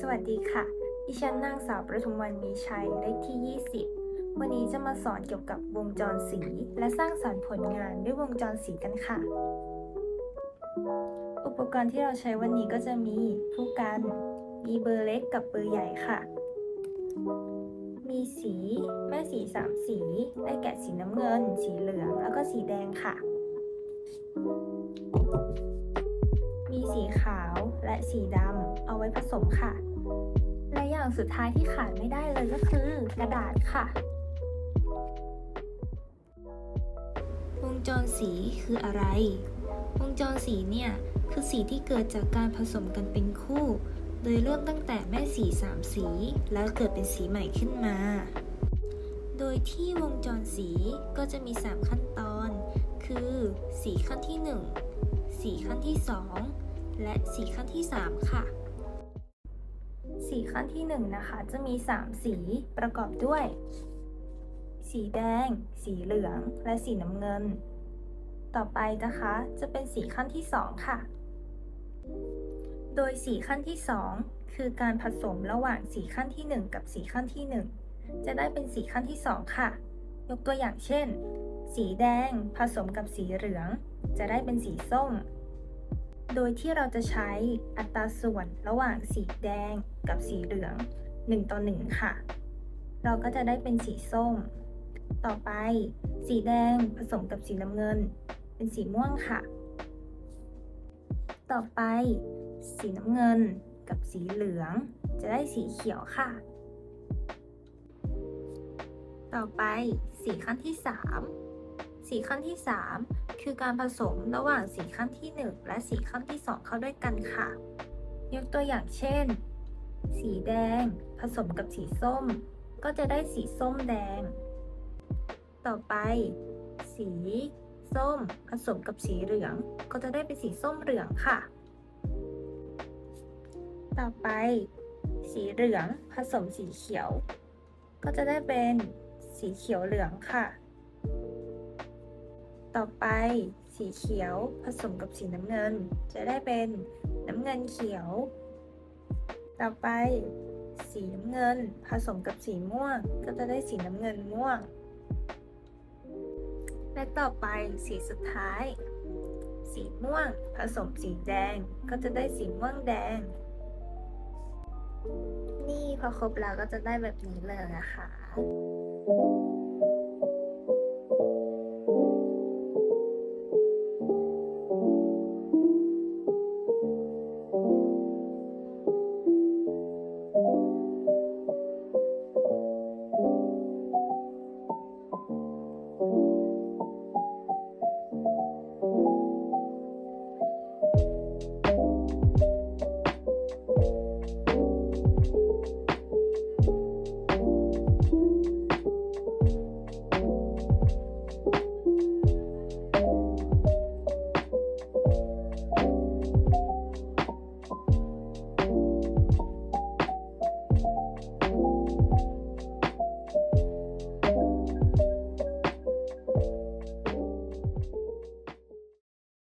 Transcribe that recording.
สวัสดีค่ะ ดิฉันนางสาวประทุมวันมีชัย เลขที่ 20 วันนี้จะมาสอนเกี่ยวกับวงจรสี และสร้างสรรค์ผลงานด้วยวงจรสีกันค่ะ อุปกรณ์ที่เราใช้วันนี้ก็จะมีผู้กัน มีเบอร์เล็กกับเบอร์ใหญ่ค่ะ มีสี แม่สีสามสี ได้แก่สีน้ำเงิน สีเหลือง แล้วก็สีแดงค่ะ สีขาวและสีดำเอาไว้ผสมค่ะ และอย่างสุดท้ายที่ขาดไม่ได้เลยก็คือกระดาษค่ะ วงจรสีคืออะไร วงจรสีเนี่ยคือสีที่เกิดจากการผสมกันเป็นคู่ โดยเริ่มตั้งแต่แม่สีสามสี แล้วเกิดเป็นสีใหม่ขึ้นมา โดยที่วงจรสีก็จะมี 3 ขั้นตอน คือ สีขั้นที่ 1 สีขั้นที่ 2 และสีขั้นที่ 3 ค่ะ สีขั้นที่ 1 นะคะ จะมี 3 สีประกอบด้วย สีแดง สีเหลือง และสีน้ำเงิน ต่อไปนะคะ จะเป็นสีขั้นที่ 2 ค่ะ โดยสีขั้นที่ 2 คือการผสมระหว่างสีขั้นที่ 1 กับสีขั้นที่ 1 จะได้เป็นสีขั้นที่ 2 ค่ะ ยกตัวอย่างเช่น สีแดงผสมกับสีเหลือง จะได้เป็นสีส้ม โดยที่เราจะใช้อัตราส่วนระหว่างสีแดงกับสีเหลือง 1 ต่อ 1 ค่ะ เราก็จะได้เป็นสีส้ม ต่อไป สีแดงผสมกับสีน้ำเงิน เป็นสีม่วงค่ะ ต่อไป สีน้ำเงินกับสีเหลือง จะได้สีเขียวค่ะ ต่อไปสีขั้นที่ 3 สีขั้นที่ 3 คือการผสมระหว่างสีขั้นที่ 1 และสีขั้นที่ 2 เข้าด้วยกันค่ะ ยกตัวอย่างเช่น สีแดง ผสมกับสีส้ม ก็จะได้สีส้มแดง ต่อไป สีส้ม ผสมกับสีเหลือง ก็จะได้เป็นสีส้มเหลืองค่ะ ต่อไป สีเหลืองผสมสีเขียว ก็จะได้เป็นสีเขียวเหลืองค่ะ ต่อไปสีเขียวผสมกับสีน้ำเงิน จะได้เป็นน้ำเงินเขียว ต่อไป สีน้ำเงินผสมกับสีม่วง ก็จะได้สีน้ำเงินม่วง และต่อไปสีสุดท้าย สีม่วงผสมสีแดง ก็จะได้สีม่วงแดง นี่พอครบแล้วก็จะได้แบบนี้เลยนะคะ